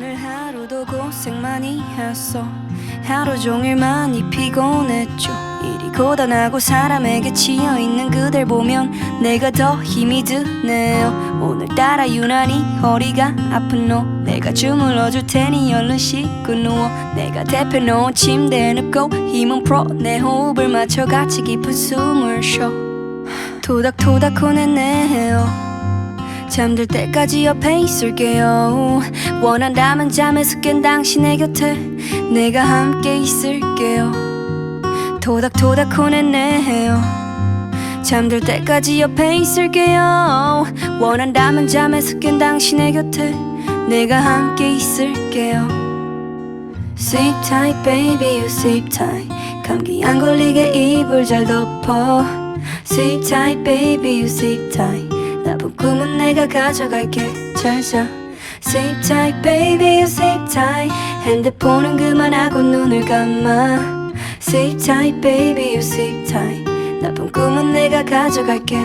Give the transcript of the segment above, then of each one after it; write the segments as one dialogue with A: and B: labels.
A: 오늘도 고생 많이 했어. 하루 종일 많이 피곤했죠. 일이 고단하고 사람에게 치여있는 그댈 보면 내가 더 힘이 드네요. 오늘따라 유난히 허리가 아픈 너 내가 주물러줄 테니 얼른 씻고 누워. 내가 대펴놓은 침대에 눕고 힘은 풀어. 내 호흡을 맞춰 같이 깊은 숨을 쉬어. 토닥토닥 혼내네요 잠들 때까지 옆에 있을게요. 원한다면 잠에서 깬 당신의 곁에 내가 함께 있을게요. 토닥토닥 혼내네요. 잠들 때까지 옆에 있을게요. 원한다면 잠에서 깬 당신의 곁에 내가 함께 있을게요. Sleep tight baby you sleep tight. 감기 안 걸리게 이불 잘 덮어. Sleep tight baby you sleep tight 나쁜 꿈은 내가 가져갈게 잘자 Sleep tight baby you sleep tight 핸드폰은 그만하고 눈을 감아 Sleep tight baby you sleep tight 나쁜 꿈은 내가 가져갈게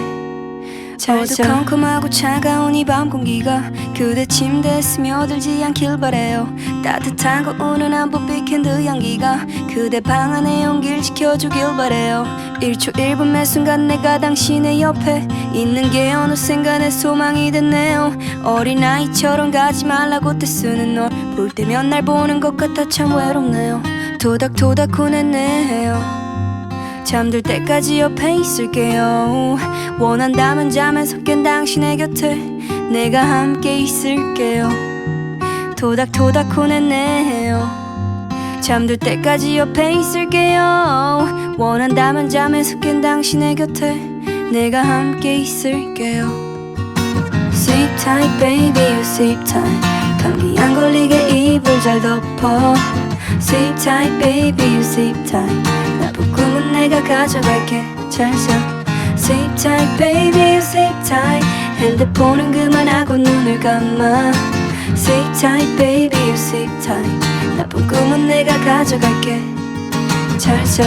A: 어두 컴컴하고 차가운 이 밤 공기가 그대 침대에 스며들지 않길 바래요. 따뜻한 거 운운한 뽀삐캔드 향기가 그대 방 안의 온기를 지켜주길 바래요. 1초 1분 매 순간 내가 당신의 옆에 있는 게 어느샌가 내 소망이 됐네요. 어린아이처럼 가지 말라고 떼쓰는 널 볼 때면 날 보는 것 같아 참 외롭네요. 토닥토닥 혼내네요. 잠들 때까지 옆에 있을게요 원한다면 잠에서 깬 당신의 곁에 내가 함께 있을게요. 토닥토닥 혼내네요. 잠들 때까지 옆에 있을게요. 원한다면 잠에서 깬 당신의 곁에 내가 함께 있을게요. Sleep tight baby you sleep tight. 감기 안 걸리게 이불 잘 덮어. Sleep tight baby you sleep tight. 나쁜 꿈은 내가 가져갈게. 잘자 Sleep tight baby sleep tight 핸드폰은 그만하고 눈을 감아 Sleep tight baby sleep tight 나쁜 꿈은 내가 가져갈게 잘자